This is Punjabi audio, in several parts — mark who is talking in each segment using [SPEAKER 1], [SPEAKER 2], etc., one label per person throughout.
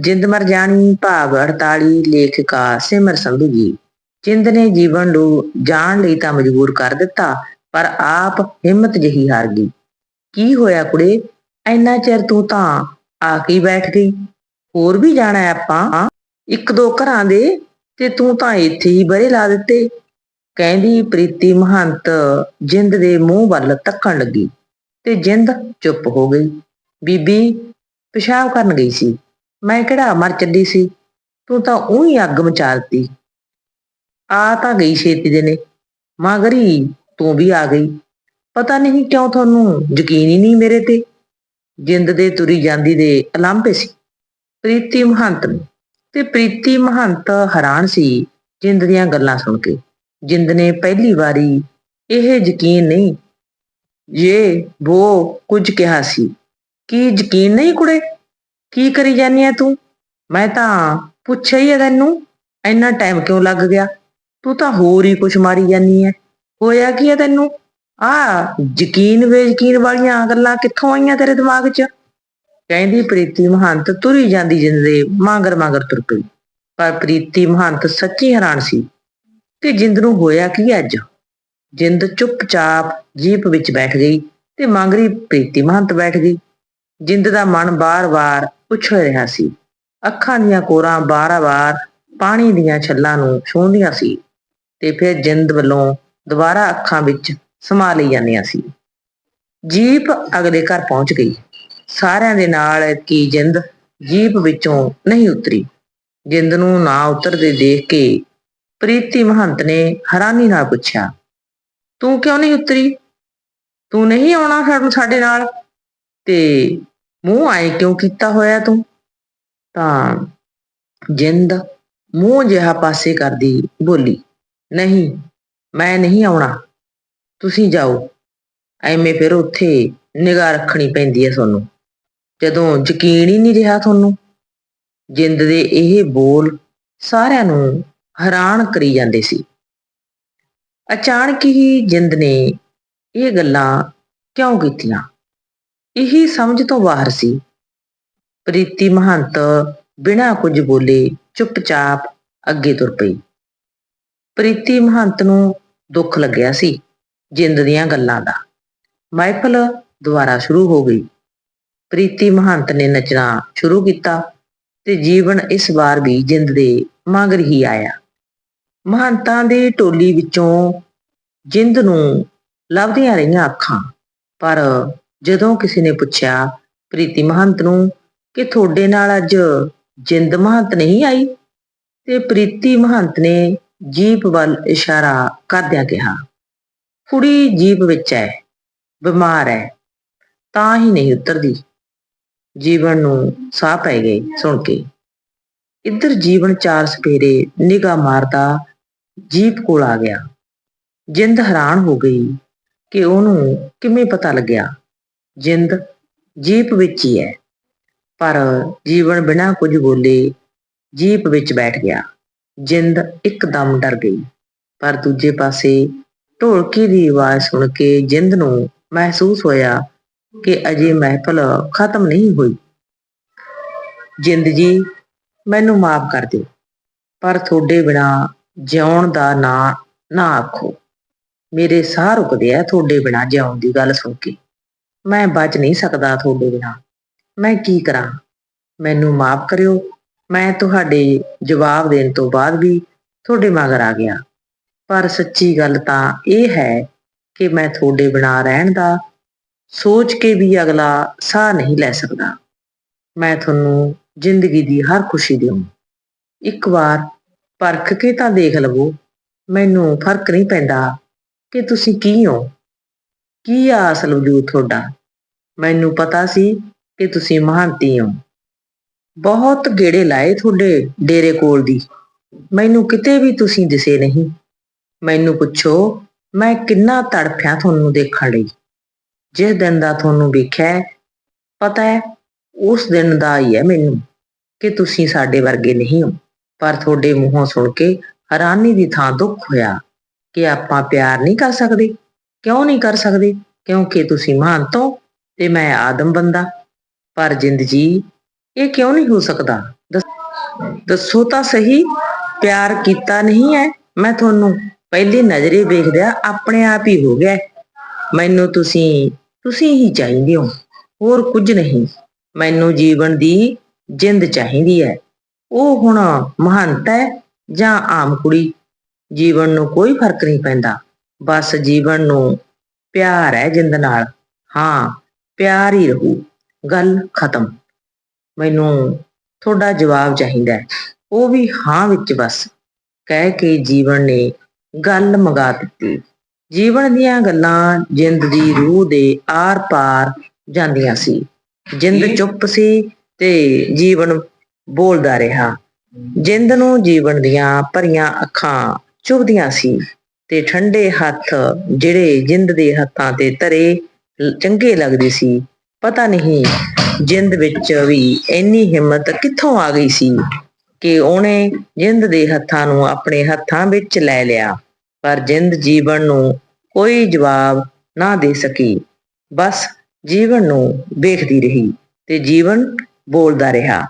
[SPEAKER 1] ਜਿੰਦ ਮਰ ਜਾਣੀ ਭਾਗ 48 ਲੇਖਿਕਾ ਸਿਮਰ ਸੰਧੂ ਜੀ। ਜਿੰਦ ਨੇ ਜੀਵਨ ਨੂੰ ਜਾਣ ਲਈ ਤਾਂ ਮਜਬੂਰ ਕਰ ਦਿੱਤਾ, ਪਰ ਆਪ ਹਿੰਮਤ ਜਹੀ ਹਾਰ ਗਈ। ਕੀ ਹੋਇਆ ਕੁੜੇ? ਐਨਾ ਚਿਰ ਤੂੰ ਤਾਂ ਆ ਕੇ ਬੈਠ ਗਈ। ਹੋਰ ਵੀ ਜਾਣਾ ਹੈ ਆਪਾਂ? ਇੱਕ ਦੋ ਘਰਾਂ ਦੇ ਤੇ ਤੂੰ ਤਾਂ ਇੱਥੇ ਹੀ ਬਰੇ ਲਾ ਦਿੱਤੇ। ਕਹਿੰਦੀ ਪ੍ਰੀਤੀ ਮਹੰਤ ਜਿੰਦ ਦੇ ਮੂੰਹ ਵੱਲ ਤੱਕਣ ਲੱਗੀ ਤੇ ਜਿੰਦ ਚੁੱਪ ਹੋ ਗਈ। ਬੀਬੀ, ਪਿਸ਼ਾਬ ਕਰਨ ਗਈ ਸੀ। ਮੈਂ ਕਿਹੜਾ ਮਰ ਚੱਲੀ ਸੀ? ਤੂੰ ਤਾਂ ਉਹੀ ਅੱਗ ਮਚਾ ਦਿੱਤੀ ਆ ਤਾਂ ਗਈ ਛੇਤੀ ਦੇ ਨੇ। ਮਗਰੀ, ਤੂੰ ਵੀ ਆ ਗਈ। ਪਤਾ ਨਹੀਂ ਕਿਉਂ ਤੁਹਾਨੂੰ ਯਕੀਨ ਹੀ ਨਹੀਂ ਮੇਰੇ ਤੇ। ਜਿੰਦ ਦੇ ਤੁਰੀ ਜਾਂਦੀ ਦੇ ਅਲੰਭੇ ਸੀ। ਪ੍ਰੀਤੀ ਮਹੰਤ ਨੂੰ। ਤੇ ਪ੍ਰੀਤੀ ਮਹੰਤ ਹੈਰਾਨ ਸੀ ਜਿੰਦ ਦੀਆਂ ਗੱਲਾਂ ਸੁਣ ਕੇ। ਜਿੰਦ ਨੇ ਪਹਿਲੀ ਵਾਰੀ ਇਹ ਯਕੀਨ ਨਹੀਂ। ਇਹ ਉਹ ਕੁਝ ਕਿਹਾ ਸੀ। ਕਿ ਯਕੀਨ ਨਹੀਂ ਕੁੜੇ? ਕੀ ਕਰੀ ਜਾਨੀ ਆ ਤੂੰ? ਮੈਂ ਤਾਂ ਪੁੱਛਿਆ ਹੀ ਆ ਤੈਨੂੰ, ਇੰਨਾ ਟਾਈਮ ਕਿਉਂ ਲੱਗ ਗਿਆ? ਤੂੰ ਤਾਂ ਹੋਰ ਹੀ ਕੁਛ ਮਾਰੀ ਜਾਨੀ ਐ ਹੋਇਆ ਕੀ ਆ ਤੈਨੂੰ? ਆ ਯਕੀਨ ਬੇਯਕੀਨ ਵਾਲੀਆਂ ਗੱਲਾਂ ਕਿੱਥੋਂ ਆਈਆਂ ਤੇਰੇ ਦਿਮਾਗ 'ਚ? ਕਹਿੰਦੀ ਪ੍ਰੀਤੀ ਮਹੰਤ ਤੁਰੀ ਜਾਂਦੀ ਜਿੰਦੇ ਮਾਂਗਰ ਮਾਂਗਰ ਤੁਰ ਪਈ। ਪਰ ਪ੍ਰੀਤੀ ਮਹੰਤ ਸੱਚੀ ਹੈਰਾਨ ਸੀ ਕਿ ਜਿੰਦ ਨੂੰ ਹੋਇਆ ਕੀ ਅੱਜ? ਜਿੰਦ ਚੁੱਪਚਾਪ ਜੀਪ ਵਿੱਚ ਬੈਠ ਗਈ ਤੇ ਮੰਗਰੀ ਪ੍ਰੀਤੀ ਮਹੰਤ ਬੈਠ ਗਈ। ਜਿੰਦ ਦਾ ਮਨ ਬਾਰ-ਬਾਰ ਉਛਲ ਰਿਹਾ ਸੀ। ਅੱਖਾਂ ਦੀਆਂ ਕੋਰਾਂ ਬਾਰ-ਬਾਰ ਪਾਣੀ ਦੀਆਂ ਛੱਲਾਂ ਨੂੰ ਛੂੰਹਦੀਆਂ ਸੀ ਤੇ ਫਿਰ ਜਿੰਦ ਵੱਲੋਂ ਦੁਬਾਰਾ ਅੱਖਾਂ ਵਿੱਚ ਸਮਾ ਲਈ ਜਾਂਦੀਆਂ ਸੀ। ਜੀਪ ਅਗਲੇ ਘਰ ਪਹੁੰਚ ਗਈ। ਸਾਰਿਆਂ ਦੇ ਨਾਲ ਕੀ ਜਿੰਦ ਜੀਪ ਵਿੱਚੋਂ ਨਹੀਂ ਉਤਰੀ। ਜਿੰਦ ਨੂੰ ਨਾ ਉਤਰਦੇ ਦੇਖ ਕੇ ਪ੍ਰੀਤੀ ਮਹੰਤ ਨੇ ਹੈਰਾਨੀ ਨਾਲ ਪੁੱਛਿਆ, ਤੂੰ ਕਿਉਂ ਨਹੀਂ ਉਤਰੀ? ਤੂੰ ਨਹੀਂ ਆਉਣਾ ਸਾਡੇ- ਸਾਡੇ ਨਾਲ? ਤੇ ਮੂੰਹ ਆਏ ਕਿਉਂ ਕੀਤਾ ਹੋਇਆ ਤੂੰ? ਤਾਂ ਜਿੰਦ ਮੂੰਹ ਜਿਹਾ ਪਾਸੇ ਕਰਦੀ ਬੋਲੀ, ਨਹੀਂ, ਮੈਂ ਨਹੀਂ ਆਉਣਾ। ਤੁਸੀਂ ਜਾਓ। ਐਵੇਂ ਫਿਰ ਉੱਥੇ ਨਿਗਾਹ ਰੱਖਣੀ ਪੈਂਦੀ ਹੈ ਤੁਹਾਨੂੰ। ਜਦੋਂ ਯਕੀਨ ਹੀ ਨਹੀਂ ਰਿਹਾ ਤੁਹਾਨੂੰ। ਜਿੰਦ ਦੇ ਇਹ ਬੋਲ ਸਾਰਿਆਂ ਨੂੰ ਹੈਰਾਨ ਕਰੀ ਜਾਂਦੇ ਸੀ। ਅਚਾਨਕ ਹੀ ਜਿੰਦ ਨੇ ਇਹ ਗੱਲਾਂ ਕਿਉਂ ਕੀਤੀਆਂ? ਇਹੀ ਸਮਝ ਤੋਂ ਬਾਹਰ ਸੀ। ਪ੍ਰੀਤੀ ਮਹੰਤ ਬਿਨਾਂ ਕੁਝ ਬੋਲੇ ਚੁੱਪਚਾਪ ਅੱਗੇ ਤੁਰ ਪਈ। ਪ੍ਰੀਤੀ ਮਹੰਤ ਨੂੰ ਦੁੱਖ ਲੱਗਿਆ ਸੀ ਜਿੰਦ ਦੀਆਂ ਗੱਲਾਂ ਦਾ। ਮਹਿਫਲ ਦੁਬਾਰਾ ਸ਼ੁਰੂ ਹੋ ਗਈ। ਪ੍ਰੀਤੀ ਮਹੰਤ ਨੇ ਨੱਚਣਾ ਸ਼ੁਰੂ ਕੀਤਾ ਤੇ ਜੀਵਨ ਇਸ ਵਾਰ ਵੀ ਜਿੰਦ ਦੇ ਮਗਰ ਹੀ ਆਇਆ। ਮਹੰਤਾਂ ਦੀ ਟੋਲੀ ਵਿੱਚੋਂ ਜਿੰਦ ਨੂੰ ਲੱਭਦੀਆਂ ਰਹੀਆਂ ਅੱਖਾਂ, ਪਰ ਜਦੋਂ ਕਿਸੇ ਨੇ ਪੁੱਛਿਆ, ਪ੍ਰੀਤੀ ਮਹੰਤ ਨੂੰ ਕਿ ਤੁਹਾਡੇ ਨਾਲ ਅੱਜ ਜਿੰਦ ਮਹੰਤ ਨਹੀਂ ਆਈ? ਤੇ ਪ੍ਰੀਤੀ ਮਹੰਤ ਨੇ ਜੀਪ ਵੱਲ ਇਸ਼ਾਰਾ ਕਰਦਿਆਂ ਕਿਹਾ, ਕੁੜੀ ਜੀਪ ਵਿੱਚ ਹੈ ਬਿਮਾਰ ਹੈ ਤਾਂ ਹੀ ਨਹੀਂ ਉਤਰਦੀ। ਜੀਵਨ ਨੂੰ ਸਾਹ ਪੈ ਗਏ ਸੁਣ ਕੇ। ਇੱਧਰ ਜੀਵਨ ਚਾਰ ਸਪੇਰੇ ਨਿਗਾਹ ਮਾਰਦਾ ਜੀਪ ਕੋਲ ਆ ਗਿਆ। ਜਿੰਦ ਹੈਰਾਨ ਹੋ ਗਈ ਕਿ ਉਹਨੂੰ ਕਿਵੇਂ ਪਤਾ ਲੱਗਿਆ। ਜਿੰਦ ਜੀਪ ਵਿੱਚ ਹੀ ਹੈ। ਪਰ ਜੀਵਨ ਬਿਨਾਂ ਕੁਝ ਬੋਲੇ ਜੀਪ ਵਿੱਚ ਬੈਠ ਗਿਆ। ਜਿੰਦ ਇੱਕਦਮ ਡਰ ਗਈ। ਪਰ ਦੂਜੇ ਪਾਸੇ ਢੋਲਕੀ ਦੀ ਆਵਾਜ਼ ਸੁਣ ਕੇ ਜਿੰਦ ਨੂੰ ਮਹਿਸੂਸ ਹੋਇਆ ਕਿ ਅਜੇ ਮਹਿਫਲ ਖਤਮ ਨਹੀਂ ਹੋਈ। ਜਿੰਦ ਜੀ, ਮੈਨੂੰ ਮਾਫ ਕਰ ਦਿਓ, ਪਰ ਤੁਹਾਡੇ ਬਿਨਾ ਜਿਉਣ ਦਾ ਨਾਂ ਨਾ ਆਖੋ। ਮੇਰੇ ਸਾਹ ਰੁਕਦੇ ਆ ਤੁਹਾਡੇ ਬਿਨਾ ਜਿਉਣ ਦੀ ਗੱਲ ਸੁਣ ਕੇ। ਮੈਂ ਬਚ ਨਹੀਂ ਸਕਦਾ ਤੁਹਾਡੇ ਬਿਨਾਂ। ਮੈਂ ਕੀ ਕਰਾਂ? ਮੈਨੂੰ ਮਾਫ ਕਰਿਓ। ਮੈਂ ਤੁਹਾਡੇ ਜਵਾਬ ਦੇਣ ਤੋਂ ਬਾਅਦ ਵੀ ਤੁਹਾਡੇ ਮਗਰ ਆ ਗਿਆ। ਪਰ ਸੱਚੀ ਗੱਲ ਤਾਂ ਇਹ ਹੈ ਕਿ ਮੈਂ ਤੁਹਾਡੇ ਬਿਨਾਂ ਰਹਿਣ ਦਾ ਸੋਚ ਕੇ ਵੀ ਅਗਲਾ ਸਾਹ ਨਹੀਂ ਲੈ ਸਕਦਾ। ਮੈਂ ਤੁਹਾਨੂੰ ਜ਼ਿੰਦਗੀ ਦੀ ਹਰ ਖੁਸ਼ੀ ਦਿਉਂ ਇੱਕ ਵਾਰ ਪਰਖ ਕੇ ਤਾਂ ਦੇਖ ਲਵੋ। ਮੈਨੂੰ ਫ਼ਰਕ ਨਹੀਂ ਪੈਂਦਾ ਕਿ ਤੁਸੀਂ ਕੀ ਹੋ। ਕੀ ਆ ਅਸਲ ਵਜੂਦ ਤੁਹਾਡਾ? ਮੈਨੂੰ ਪਤਾ ਸੀ ਕਿ ਤੁਸੀਂ ਮਹਾਂਤੀ ਹੋ। ਬਹੁਤ ਗੇੜੇ ਲਾਏ ਤੁਹਾਡੇ ਡੇਰੇ ਕੋਲ ਦੀ। ਮੈਨੂੰ ਕਿਤੇ ਵੀ ਤੁਸੀਂ ਦਿਸੇ ਨਹੀਂ। ਮੈਨੂੰ ਪੁੱਛੋ, ਮੈਂ ਕਿੰਨਾ ਤੜਫਿਆ ਤੁਹਾਨੂੰ ਦੇਖਣ ਲਈ। ਜਿਸ ਦਿਨ ਦਾ ਤੁਹਾਨੂੰ ਵੇਖਿਆ ਪਤਾ ਹੈ, ਉਸ ਦਿਨ ਦਾ ਹੀ ਹੈ ਮੈਨੂੰ ਕਿ ਤੁਸੀਂ ਸਾਡੇ ਵਰਗੇ ਨਹੀਂ ਹੋ। ਪਰ ਤੁਹਾਡੇ ਮੂੰਹੋਂ ਸੁਣ ਕੇ ਹੈਰਾਨੀ ਦੀ ਥਾਂ ਦੁੱਖ ਹੋਇਆ ਕਿ ਆਪਾਂ ਪਿਆਰ ਨਹੀਂ ਕਰ ਸਕਦੇ। ਕਿਉਂ ਨਹੀਂ ਕਰ ਸਕਦੇ? ਕਿਉਂਕਿ ਤੁਸੀਂ ਮਹਾਨ ਤੋਂ ਤੇ ਮੈਂ ਆਦਮ ਬੰਦਾ। ਪਰ ਜਿੰਦ ਜੀ ਇਹ ਕਿਉਂ ਨਹੀਂ ਹੋ ਸਕਦਾ? ਦੱਸ- ਦੱਸੋ ਤਾਂ ਸਹੀ, ਪਿਆਰ ਕੀਤਾ ਨਹੀਂ ਹੈ। ਮੈਂ ਤੁਹਾਨੂੰ ਪਹਿਲੀ ਨਜ਼ਰੇ ਵੇਖਦਿਆਂ ਆਪਣੇ ਆਪ ਹੀ ਹੋ ਗਿਆ। ਮੈਨੂੰ ਤੁਸੀਂ ਤੁਸੀਂ ਹੀ ਚਾਹੀਦੇ ਹੋ। ਹੋਰ ਕੁਝ ਨਹੀਂ। ਮੈਨੂੰ ਜੀਵਨ ਦੀ ਜਿੰਦ ਚਾਹੀਦੀ ਹੈ। ਉਹ ਹੁਣ ਮਹੰਤ ਹੈ ਜਾਂ ਆਮ ਕੁੜੀ। ਜੀਵਨ ਨੂੰ ਕੋਈ ਫ਼ਰਕ ਨਹੀਂ ਪੈਂਦਾ। ਬਸ ਜੀਵਨ ਨੂੰ ਪਿਆਰ ਹੈ ਜਿੰਦ ਨਾਲ। ਹਾਂ ਪਿਆਰ ਹੀ ਰਹੂ। ਗੱਲ ਖਤਮ। ਮੈਨੂੰ ਤੁਹਾਡਾ ਜਵਾਬ ਚਾਹੀਦਾ ਹੈ। ਉਹ ਵੀ ਹਾਂ ਵਿੱਚ ਬਸ। ਕਹਿ ਕੇ ਜੀਵਨ ਨੇ ਗੱਲ ਮਗਾ ਦਿੱਤੀ। ਜੀਵਨ ਦੀਆਂ ਗੱਲਾਂ ਜਿੰਦ ਦੀ ਰੂਹ ਦੇ ਆਰ-ਪਾਰ ਜਾਂਦੀਆਂ ਸੀ। ਜਿੰਦ ਚੁੱਪ ਸੀ ਤੇ ਜੀਵਨ ਬੋਲਦਾ ਰਿਹਾ। ਜਿੰਦ ਨੂੰ ਜੀਵਨ ਦੀਆਂ ਭਰੀਆਂ ਅੱਖਾਂ ਚੁਭਦੀਆਂ ਸੀ। ਤੇ ਠੰਡੇ ਹੱਥ ਜਿਹੜੇ ਜਿੰਦ ਦੇ ਹੱਥਾਂ ਤੇ ਧਰੇ ਚੰਗੇ ਲੱਗਦੇ ਸੀ। ਪਤਾ ਨਹੀਂ ਜਿੰਦ ਵਿੱਚ ਵੀ ਇੰਨੀ ਹਿੰਮਤ ਕਿੱਥੋਂ ਆ ਗਈ ਸੀ ਕਿ ਉਹਨੇ ਜਿੰਦ ਦੇ ਹੱਥਾਂ ਨੂੰ ਆਪਣੇ ਹੱਥਾਂ ਵਿੱਚ ਲੈ ਲਿਆ। ਪਰ ਜਿੰਦ ਜੀਵਨ ਨੂੰ ਕੋਈ ਜਵਾਬ ਨਾ ਦੇ ਸਕੀ। ਬਸ ਜੀਵਨ ਨੂੰ ਵੇਖਦੀ ਰਹੀ ਤੇ ਜੀਵਨ ਬੋਲਦਾ ਰਿਹਾ।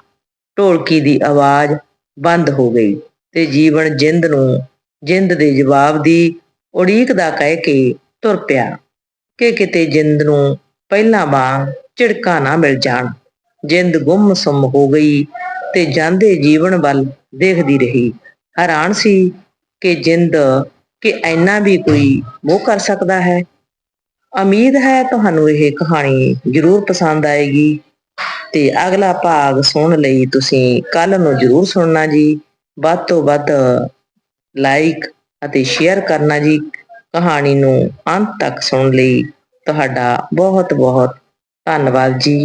[SPEAKER 1] ਢੋਲਕੀ ਦੀ ਆਵਾਜ਼ ਬੰਦ ਹੋ ਗਈ ਤੇ ਜੀਵਨ ਜਿੰਦ ਨੂੰ ਜਿੰਦ ਦੇ ਜਵਾਬ ਦੀ ਉਡੀਕ ਦਾ ਕਹਿ ਕੇ ਤੁਰ ਪਿਆ ਕਿ ਕਿਤੇ ਜਿੰਦ ਨੂੰ ਪਹਿਲਾਂ ਵਾਂਗ ਝਿੜਕਾ ਨਾ ਮਿਲ ਜਾਣ। ਜਿੰਦ ਗੁੰਮ-ਸੁੰਮ ਹੋ ਗਈ ਤੇ ਜਾਂਦੇ ਜੀਵਨ ਵੱਲ ਦੇਖਦੀ ਰਹੀ। ਹੈਰਾਨ ਸੀ ਕਿ ਜਿੰਦ ਕਿ ਇੰਨਾ ਵੀ ਕੋਈ ਮੋਹ ਕਰ ਸਕਦਾ ਹੈ। ਉਮੀਦ ਹੈ ਤੁਹਾਨੂੰ ਇਹ ਕਹਾਣੀ ਜ਼ਰੂਰ ਪਸੰਦ ਆਏਗੀ। ਤੇ ਅਗਲਾ ਭਾਗ ਸੁਣਨ ਲਈ ਤੁਸੀਂ ਕੱਲ ਨੂੰ ਜ਼ਰੂਰ ਸੁਣਨਾ ਜੀ। ਵੱਧ ਤੋਂ ਵੱਧ ਲਾਈਕ ਅਤੇ ਸ਼ੇਅਰ ਕਰਨਾ ਜੀ ਕਹਾਣੀ ਨੂੰ ਅੰਤ ਤੱਕ ਸੁਣਨ ਲਈ ਤੁਹਾਡਾ ਬਹੁਤ ਬਹੁਤ ਧੰਨਵਾਦ ਜੀ।